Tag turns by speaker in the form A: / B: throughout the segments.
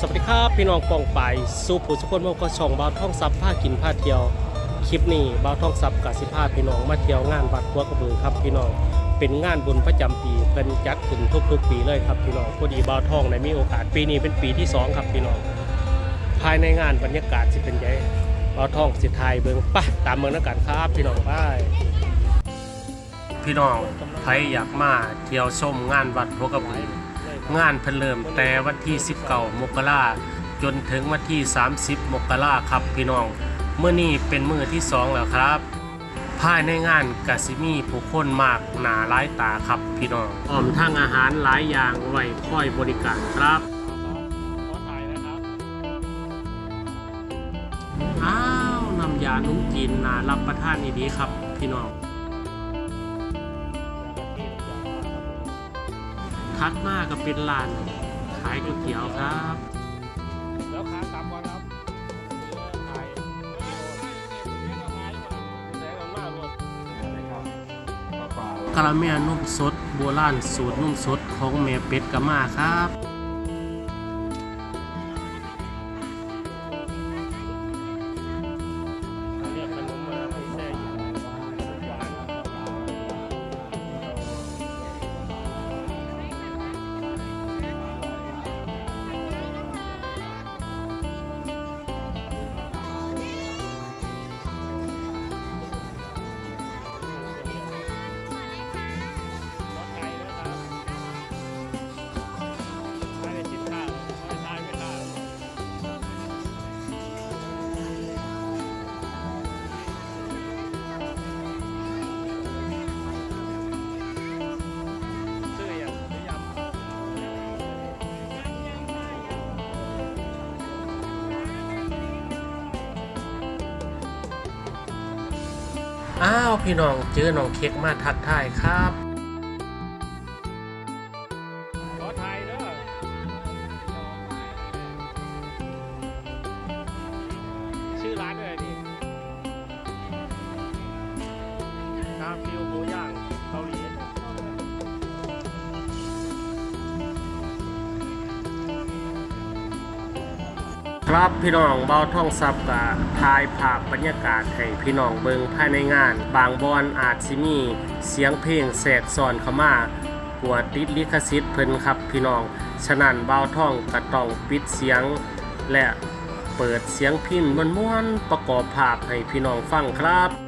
A: สวัสดีครับพี่น้องปองไปสู่ผู้สุคนมงก็ช่องบ่าวท่องซับผ้ากินผ้าเที่ยวคลิปนี้บ่าวท่องซับกับสิพาพี่น้องมาเที่ยวงานวัดหัวกระบือครับพี่น้องเป็นงานบุญประจำปีเพิ่นจัดขึ้นทุกๆ ปีเลยครับพี่น้องพอดีบ่าวท่องได้มีโอกาสปีนี้เป็นปีที่สองครับพี่น้องภายในงานบรรยากาศสิเป็นไงบ่าวท่องสิทายเบิ่งไปตามเมืองนักการครับพี่น้องไปพี่น้องใครอยากมาเที่ยวชมงานวัดหัวกระบือ งานเพิ่นเริ่มแต่วันที่ 19 มกราจนถึงวันที่ 30 มกราครับพี่น้องเมื่อนี้เป็นมือที่ 2 แล้วครับภายในงานกสิมีผู้คนมากหนาหลายตาครับพี่น้องพร้อมทั้งอาหารหลายอย่างไว้คอยบริการครับขอถ่ายนะครับอ้าวน้ำยานุ่มจีนนารับประทานดีๆครับพี่น้อง ทัดมาก็เป็นร้านขายก๋วยเตี๋ยวครับ
B: แล้วขากลับก่อนครับขายแสงมันมากเลย
A: กะละแม่นุ่มสดโบราณสูตรนุ่มสดของแม่เป็ดกะมาครับาวพี่น้องเจอน้องเค้กมาทักทายครับ พี่น้องเบาท่องซับกะถ่ายภาพบรรยากาศให้พี่น้องเบิงภายในงาน บางบอนอาจสิมีเสียงเพลงแสกซอนเข้ามากลัวติดลิขสิทธิ์เพิ่นครับพี่น้อง ฉะนั้นเบาท่องกะต้องปิดเสียงและเปิดเสียงพินม้วนๆประกอบภาพให้พี่น้องฟังครับ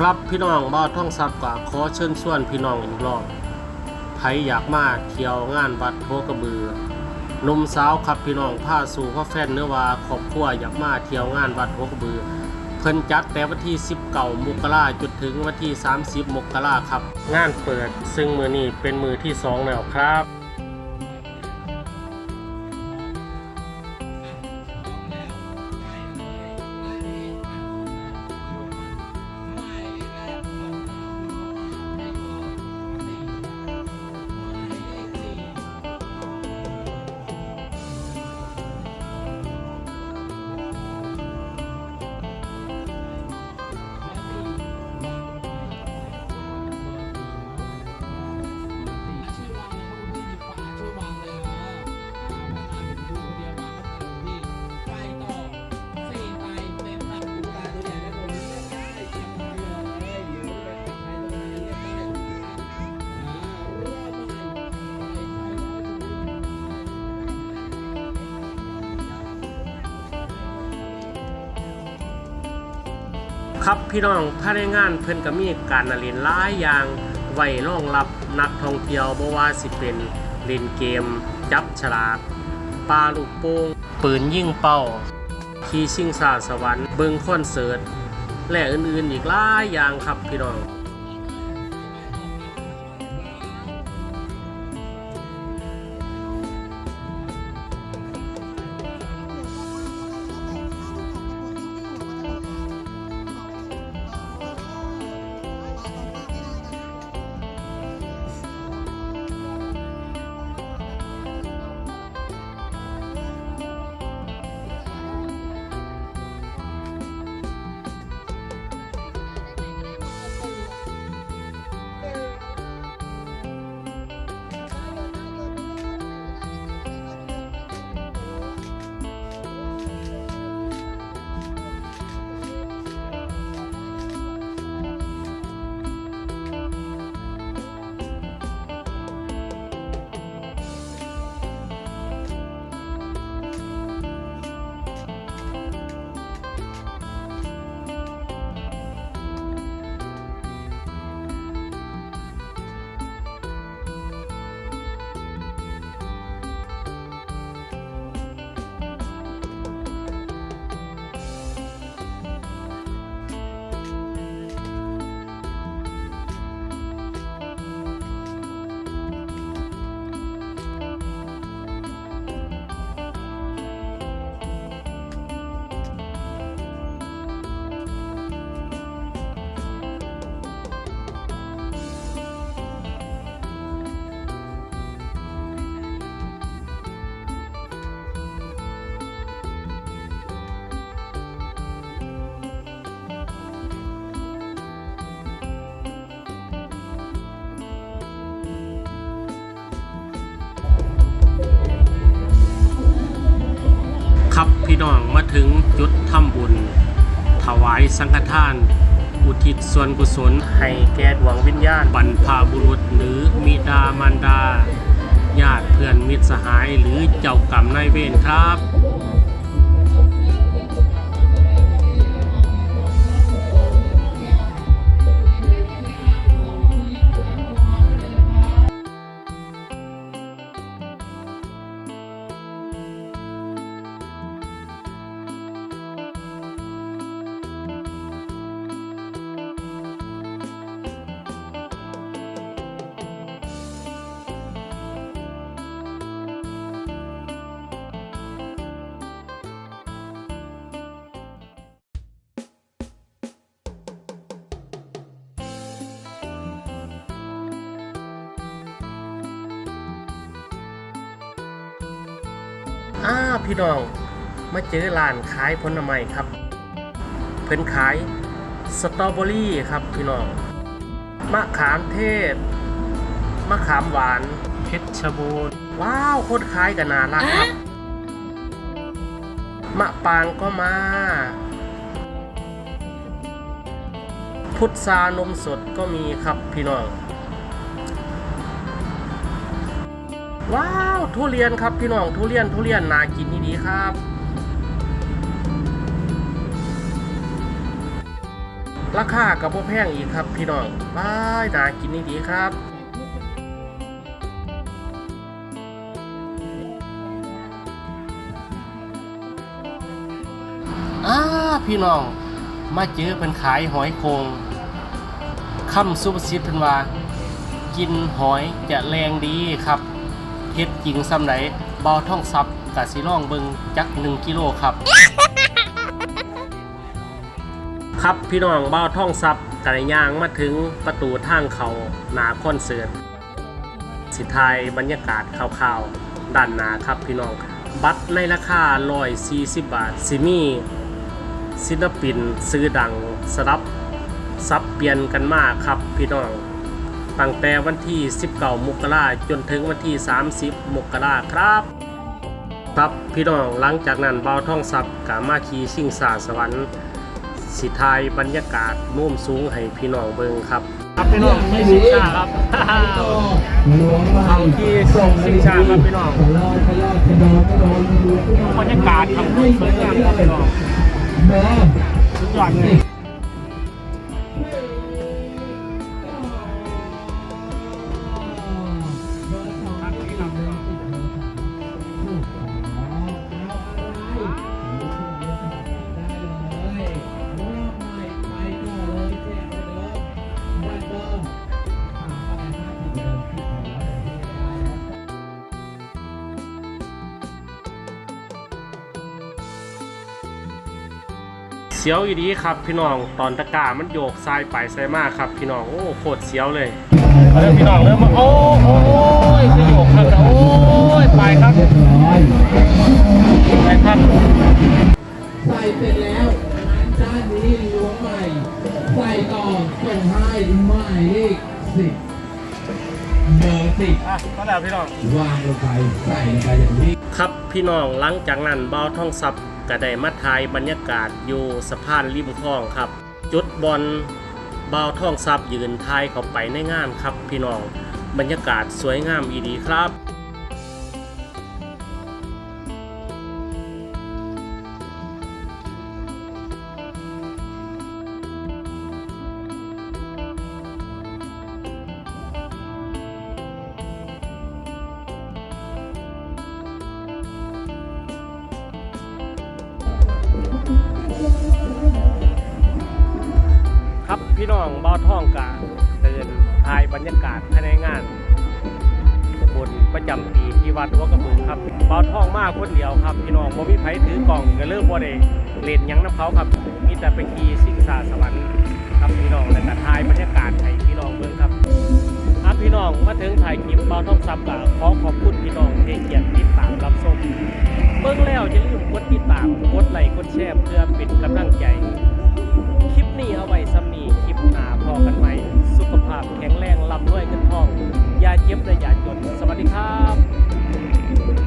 A: ครับพี่น้องบ้าวท่องซับก็ขอเชิญชวนพี่น้องอีกรอบใครอยากมาเที่ยวงานวัดโพกระบือหนมสาวครับพี่น้องพาสู่พ่อแฟนเนื้อว่าครอบครัวอยากมาเที่ยวงานวัดโพกระบือ เพิ่นจัดแต่วันที่ 19มกราจนถึงวันที่ 30 มกราครับ งานเปิดซึ่งมือนี้เป็นมือที่2แล้วครับ
C: ครับพี่น้อ
A: งภายในงานเพิ่นก็มีการเล่นหลายอย่างไว้รองรับนักท่องเที่ยวบ่ว่าสิเป็นเล่นเกม จับฉลากปลาลูกโป่งปืนยิงเป้าขี่ชิงซาสวรรค์เบิงคอนเสิร์ตและอื่นๆอีกหลายอย่างครับพี่น้อง พี่น้องมาถึงจุดทำบุญ ถวายสังฆทาน อุทิศส่วนกุศล ให้แก่ดวงวิญญาณบรรพบุรุษ หรือมิดามารดา ญาติเพื่อนมิตรสหายหรือเจ้ากรรมนายเวรครับ อ้าพี่น้อง มาเจอร้านขายผลไม้ครับ เพิ่นขายสตรอเบอรี่ครับพี่น้อง มะขามเทศ มะขามหวาน เพชรบูรณ์ ว้าวคนขายกันน่ารักครับ มะปางก็มา พุทรานมสดก็มีครับพี่น้อง ว้าวทุเรียนครับพี่น้องทุเรียนทุเรียนน่ากินนี่ดีครับ ราคากับพวแพงอีกครับพี่น้องว้ายน่ากินนี่ดีครับอ้าพี่น้องมาเจอเป็นขายหอยโคงคำซุปซิดเพิ่นว่า กินหอยจะแรงดีครับ เฮ็ดจริงซ้ำไหนเบาท่องซับกะสิล่องเบิงจัก1กิโลครับ ครับพี่น้องเบ้าท่องซับกระย่างมาถึงประตูทางเขาหนาคอนเสิร์ตสิทายบรรยากาศข่าวๆด้านหนาครับพี่น้อง บัตรในราคา140บาทสิมีศิลปินซื้อดังสลับซับเปลี่ยนกันมากครับพี่น้อง ตั้งแต่วันที่ 19 มกราจนถึงวันที่ 30 มกราครับครับพี่น้องหลังจากนั้นเบาท่องซับกามาขี่ชิงสาสวรรค์สิทายบรรยากาศนุ่มสูงให้พี่น้องเบิงครับ ครับพี่น้องที่ชิงชาครับ
C: หลวงมา
A: เอาที่ชิงชาครับพี่น้อง
C: ทะเลาะทะเลาะทะเลาะทะเลาะทะเลาะ
A: บรรยากาศครับสวยงามครับพี่น้อง
C: แม่
A: สุดยอดเลย สียวอยู่ดีครับพี่น้องตอนตะกร้ามันโยกซ้ายไปซ้ายมาครับพี่น้องโอ้โคตรเสียวเลยเริ่มพี่น้องเริ่มมาโอ้โอ้ยคือโยกครับนะโอ้ยไปครับไปครับ
C: ใส่เสร็จแล้วด้านนี้ล้วงใหม่ใส่ต่อส่งให้หมายเลขสิบเบอร์สิบ
A: อะก็แล้วพี่น้อง
C: วางลงไปใส่ลงไปอย่างนี้
A: ครับพี่น้องหลังจากนั้นเบาท่องซับ ก็ได้มาถ่ายบรรยากาศอยู่สะพานริมคลองครับ จุดบอลเบาท่องซับยืนทายเข้าไปในงานครับพี่น้อง บรรยากาศสวยงามอีดีครับ พี่น้องเบาท่องกาเดินถ่ายบรรยากาศภายในงานบุญประจำปีที่วัดหัวกระบือครับเบาท่องมากคนเดียวครับ พี่น้องบ่มีไผถือกล่องก็เริ่มบ่ได้เล่นหยังน้ำเขาครับ มีแต่ไปขี่สิ่งสาสวรรค์ครับพี่น้องแล้วก็ถ่ายบรรยากาศให้พี่น้องเบิ่งครับครับพี่น้องมาถึงถ่ายคลิปเบาท่องซับก็ขอขอบคุณพี่น้องที่เกียรติดตามรับชมเบิ่งแล้วอย่าลืมกดติดตามกดไลค์กดแชร์เพื่อเป็นกำลังใจคลิปนี้เอาไว้ซ้ำนี้ กันไหมสุขภาพแข็งแรงร่ำรวยเงินทอง อย่าเจ็บและอย่าจน สวัสดีครับ